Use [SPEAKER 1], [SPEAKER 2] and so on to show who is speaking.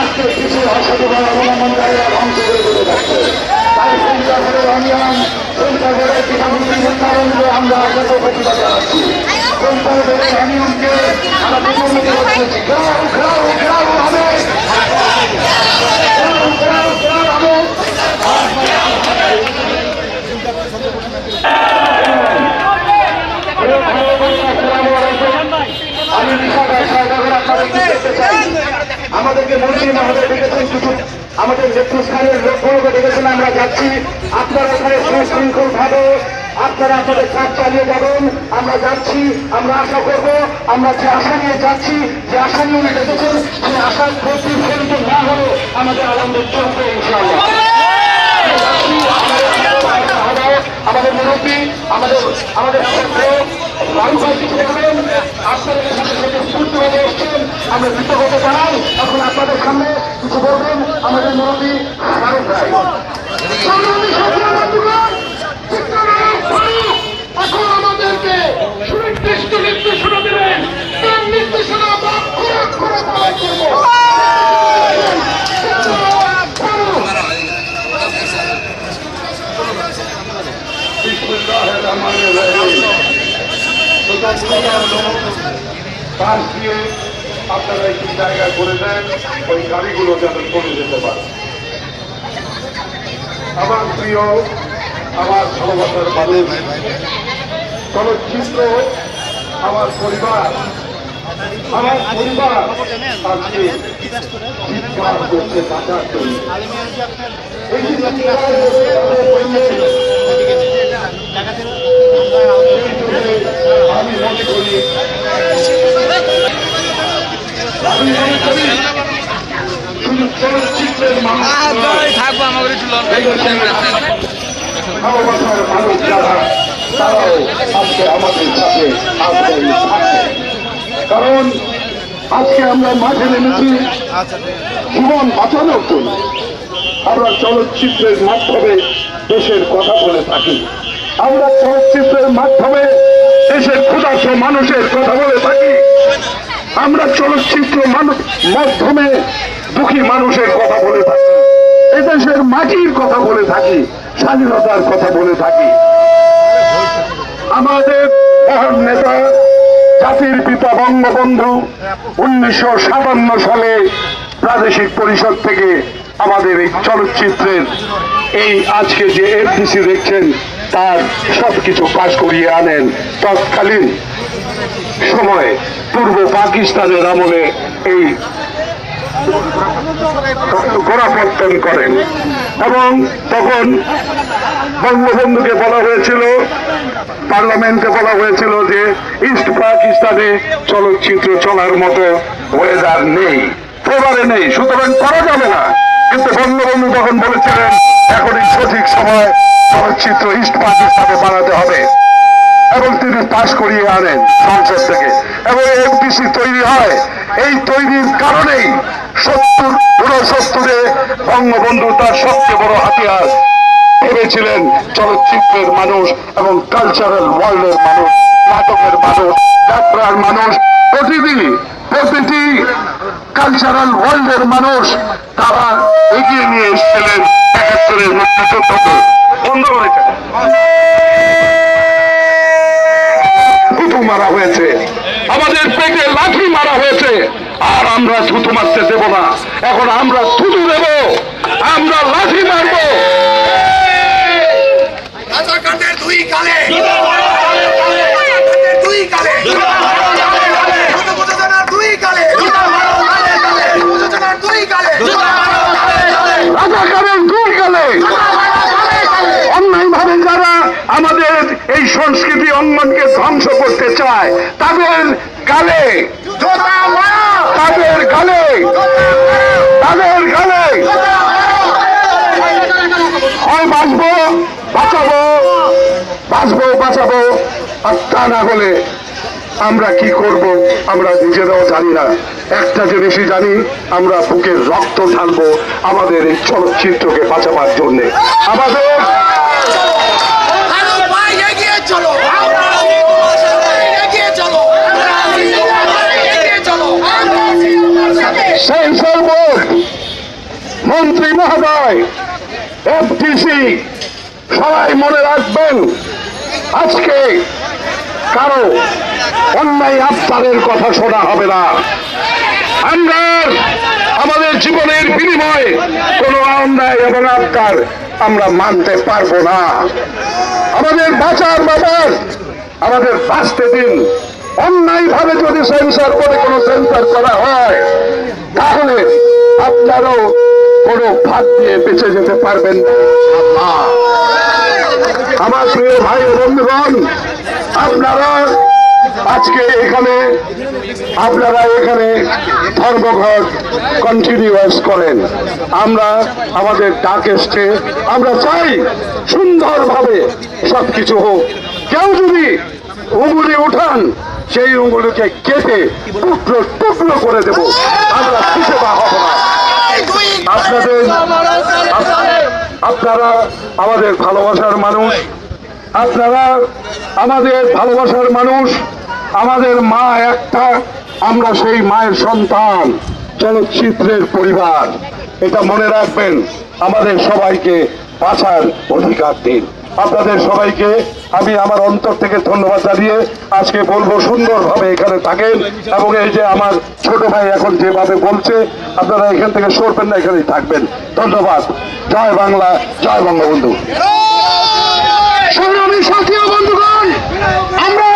[SPEAKER 1] আজকে কিছু অসাধুভাবে অবলম্বনকারীরা ধ্বংস করে দিতে যাচ্ছে তাই সেন্টারের অনিয়ম আমরা আজকে প্রতিবাদ জানাচ্ছি সেন্টারের অনিয়মকে আমরা প্রতিনিধি করতেছি ঘেরাও ঘেরাও ঘেরাও হবে ঘেরাও ঘেরাও ঘেরাও হবে আমি বিশাখার সরকারের আপনাদেরকে দেখতে চাই আমাদেরকে মন্ত্রী মহোদয় ডেকেছেন কিছু নেতৃস্থানের লোকগুলোকে ডেকেছেন, আমরা যাচ্ছি। আপনারা এখানে সুশৃঙ্খল ভাবে আপনারা আপনাদের কাজ চালিয়ে যাবেন। আমরা যাচ্ছি, আমরা আশা করব, আমরা যে আশা নিয়ে যাচ্ছি, যে আশা নিয়ে উনি ডেকেছেন, সেই আশার প্রতিফলিত না হলে আমাদের আনন্দ চলবে আমাদের মুরব্বী, আমাদের আমাদের হয়ে এসছেন আমরা কৃতজ্ঞতা জানাই। এখন আপনাদের সামনে কিছু বলবেন আমাদের মুরব্বী ফারুক রায়
[SPEAKER 2] এখন আমাদেরকে সুনির্দিষ্ট নির্দেশনা দেবেন। তার নির্দেশনা আমরা অক্ষরে অক্ষরে পালন করব।
[SPEAKER 1] পাশ দিয়ে আপনারা একটি জায়গা করে দেন ওই গাড়িগুলো যেন চলে যেতে পারে। আমার প্রিয়, আমার ভালোবাসার মানুষ চলচ্চিত্র, আমার পরিবার আমার পরিবার আজকে চিৎকার করছে বাঁচার জন্য আমি মনে করি আমি মনে করি শুধু চলচ্চিত্রের মানুষ নয়, কারণ আজকে আমরা মাঠে নেমেছি জীবন বাঁচানোর জন্য। আমরা চলচ্চিত্রের মাধ্যমে দেশের কথা বলে থাকি। আমরা চলচ্চিত্রের মাধ্যমে দেশের ক্ষুধার্ত মানুষের কথা বলে আমরা চলচ্চিত্র মাধ্যমে দুঃখী মানুষের কথা বলে থাকি, এদেশের মাটির কথা বলে থাকি, স্বাধীনতার কথা বলে থাকি। আমাদের মহান নেতা, জাতির পিতা বঙ্গবন্ধু উনিশশো সাতান্ন সালে প্রাদেশিক পরিষদ থেকে আমাদের এই চলচ্চিত্রের এই আজকে যে এফডিসি দেখছেন, তার সবকিছু পাশ করিয়ে আনেন তৎকালীন সময়ে পূর্ব পাকিস্তানের আমলে এই গোড়াপত্তন করেন। এবং তখন বঙ্গবন্ধুকে বলা হয়েছিল, পার্লামেন্টে বলা হয়েছিল যে ইস্ট পাকিস্তানে চলচ্চিত্র চলার মতো ওয়েদার নেই। এবারে নেই, সুতরাং করা যাবে না। কিন্তু বঙ্গবন্ধু তখন বলেছিলেন, এখনই সঠিক সময় চলচ্চিত্র ইস্ট পাকিস্তানে বানাতে হবে। এবং তিনি পাশ করিয়ে আনেন সংসদ থেকে। এবং এমপিসি তৈরি হয়। এই তৈরির কারণেই সত্তর, উনসত্তরে বঙ্গবন্ধু তার সবচেয়ে বড় হাতিয়ার। ভেবেছিলেন চলচ্চিত্রের মানুষ এবং কালচারাল ওয়ার্ল্ডের মানুষ, নাটকের মানুষ, যাত্রার মানুষ। প্রতিটি প্রতিটি কালচারাল ওয়ার্ল্ডের মানুষ তারা এগিয়ে নিয়ে এসেছিলেন একাত্তরের মুক্তিযুদ্ধকে। আমরা থুতু মারতে দেব না। এখন আমরা থুতু দেব। আমরা লাঠি মারব। বাঁচবো বাঁচাবো বাঁচবো বাঁচাবো আর তা না হলে আমরা কি করব আমরা নিজেরাও জানি না। একটা জিনিসই জানি আমরা বুকের রক্ত ঢালবো আমাদের এই চলচ্চিত্রকে বাঁচাবার জন্যে। আমাদের সেন্সর বোর্ড মন্ত্রী মহোদয় এফটিসি, সবাই মনে রাখবেন, আজকে কারও অন্যায় আত্মারের কথা শোনা হবে না। আমরা আমাদের জীবনের বিনিময়ে কোনো অন্যায় এবং আত্মার আমরা মানতে পারব না। আমাদের বাঁচার ব্যাপার, আমাদের বাঁচতে দিন। অন্যায় ভাবে যদি সেন্সার করে কোনো সেন্সার করা হয়, তাহলে আপনারাও কোনো ভাগ দিয়ে বেঁচে যেতে পারবেন আমার প্রিয় ভাই বন্ধুগণ, আপনারা আজকে এখানে, আপনারা এখানে ধর্মঘট কন্টিনিউয়াস করেন। আমরা আমাদের ডাক এসছে আমরা চাই সুন্দরভাবে সবকিছু হোক। কেউ যদি উঙ্গুলি উঠান, সেই উঙ্গুলিকে কেটে টুকরো টুকরো করে দেব। আমরা পিছে বা হব না
[SPEAKER 3] দুই
[SPEAKER 1] আপনাদের আপ- আপনারা আমাদের ভালোবাসার মানুষ, আপনারা আমাদের ভালোবাসার মানুষ, আমাদের মা একটা, আমরা সেই মায়ের সন্তান, চলচ্চিত্রের পরিবার। এটা মনে রাখবেন, আমাদের সবাইকে বাঁচার অধিকার দিন। আপনাদের সবাইকে আমি আমার অন্তর থেকে ধন্যবাদ জানিয়ে আজকে বলব, সুন্দরভাবে এখানে থাকেন এবং এই যে আমার ছোট ভাই এখন যেভাবে বলছে, আপনারা এখান থেকে সরবেন না, এখানেই থাকবেন। ধন্যবাদ। জয় বাংলা জয় বঙ্গবন্ধু। সংগ্রামী সাথী বন্ধুগণ আমরা